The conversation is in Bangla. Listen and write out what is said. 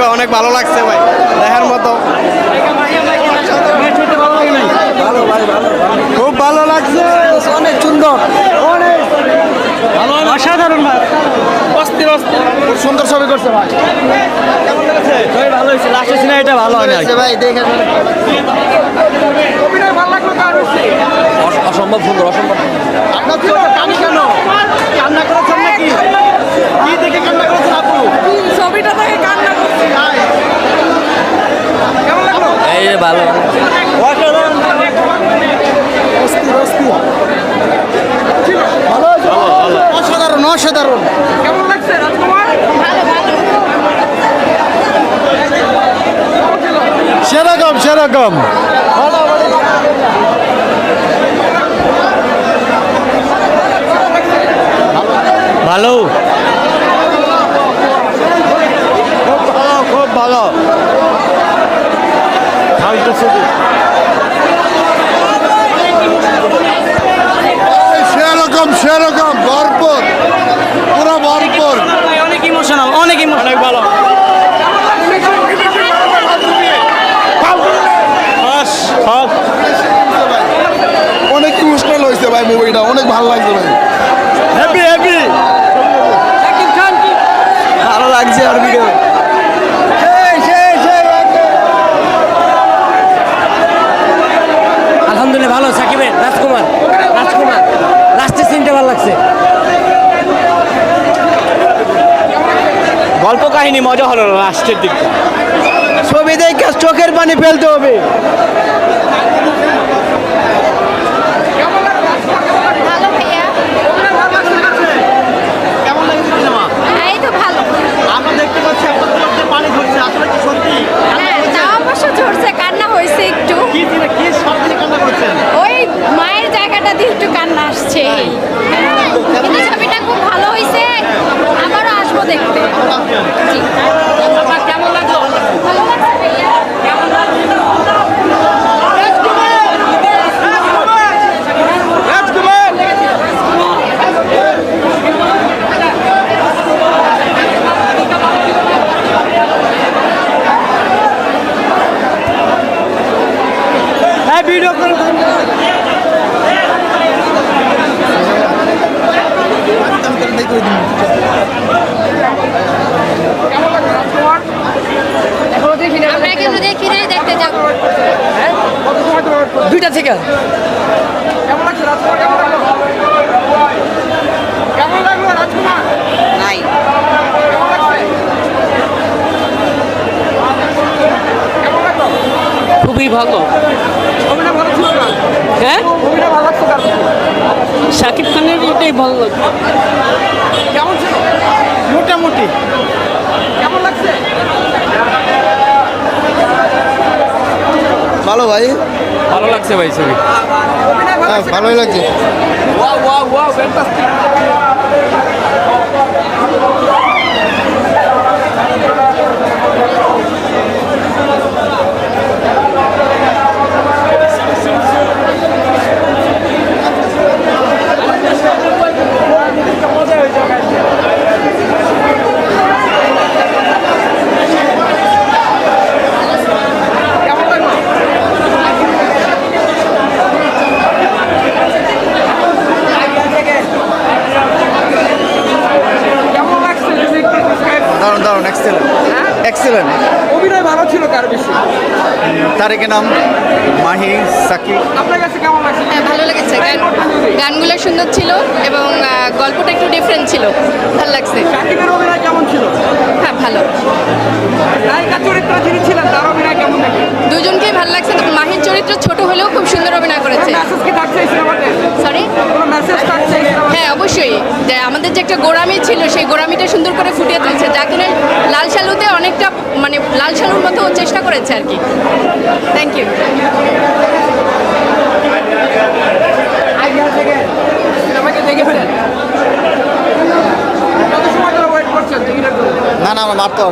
ভাই অনেক ভালো লাগছে ভাই দেখার মতো। খুব ভালো লাগছে। অনেক সুন্দর। অনেক। অসাধারণ ভাই। অস্থির অস্থির খুব সুন্দর ছবি করছে ভাই। খুবই ভালো হয়েছে। লাস্টের সিনে এটা ভালো ভাই দেখে অসম্ভব সুন্দর অসম্ভব। আপনার কানি কেন কান্না করেছেন নাকি কি দেখে কান্না করেছেন আপু ছবিটা থেকে কান্না করছি কেমন লাগল এই যে ভালো অসাধারণ অসাধারণ কেমন লাগছে রাজকুমার সেরকম। ভালো খুব ভালো খুব ভালো ফালতু ছবি সেরকম সেরকম ভরপুর পুরো ভরপুর অনেক ইমোশনাল অনেক ইমোশনাল অনেক ভালো অনেক ইমোশনাল হয়েছে ভাই মুভিটা অনেক ভালো লাগছে ভাই। হ্যাপি হ্যাপি ভালো লাগছে আর ভিডিও আলহামদুলিল্লাহ ভালো সাকিবের রাজকুমার রাজকুমার। লাস্টের সিনটা ভালো লাগছে। গল্প কাহিনী মজা হলো লাস্টের দিকটা। ছবি দেখে চোখের পানি ফেলতে হবে ভালো ভাইয়া কেমন লাগছে সিনেমা হ্যাঁ, এই তো ভালো আমরা দেখতে পাচ্ছি আপনার চোখে পানি ঝরছে আসলে কি সত্যি হ্যাঁ তা অবশ্য ঝরছে কান্না হয়েছে একটু। ওই মায়ের জায়গাটা দিয়ে একটু কান্না আসছে এই। হ্যাঁ, কিন্তু ছবিটা খুব ভালো হয়েছে আবারও আসব দেখতে জি কেমন লাগল ভালো লাগছে ভাইয়া হ্যাঁ ভিডিও করে দুইটা থেকে কেমন লাগছে রাজকুমার কেমন লাগল কেমন লাগল রাজকুমার নাই। কেমন লাগছে কেমন লাগল খুবই ভালো। হ্যাঁ? শাকিব খানের এটাই ভালো লাগছে। কেমন ছিল? মোটামুটি। কেমন লাগছে? ভালো ভাই। ভালো লাগছে ভাই ছবি। ভালো হ্যাঁ লাগছে ভালোই লাগছে। ওয়াও ওয়াও ওয়াও ফ্যান্টাস্টিক কেমন লাগল কেমন লাগছে যদি একটু describe করেন? দারুণ দারুণ এক্সেলেন্ট হ্যাঁ? অভিনয় ভালো ছিল কার বেশি। তারেকের নাম মাহি সাকিব আপনার কাছে কেমন লাগছে? হ্যাঁ ভালো লেগেছে। গান গানগুলো সুন্দর ছিল এবং গল্পটা একটু ডিফারেন্ট ছিল। ভালো লাগছে। সাকিবের অভিনয় কেমন ছিল? হ্যাঁ ভালো। আমাদের যে একটা গোড়ামি ছিল, সেই গোড়ামিটা সুন্দর করে ফুটিয়ে তুলছে, যা কিনা লাল সালুতে অনেকটা মানে লাল সালুর মতো চেষ্টা করেছে আর কি। থ্যাংক ইউ না না মারতে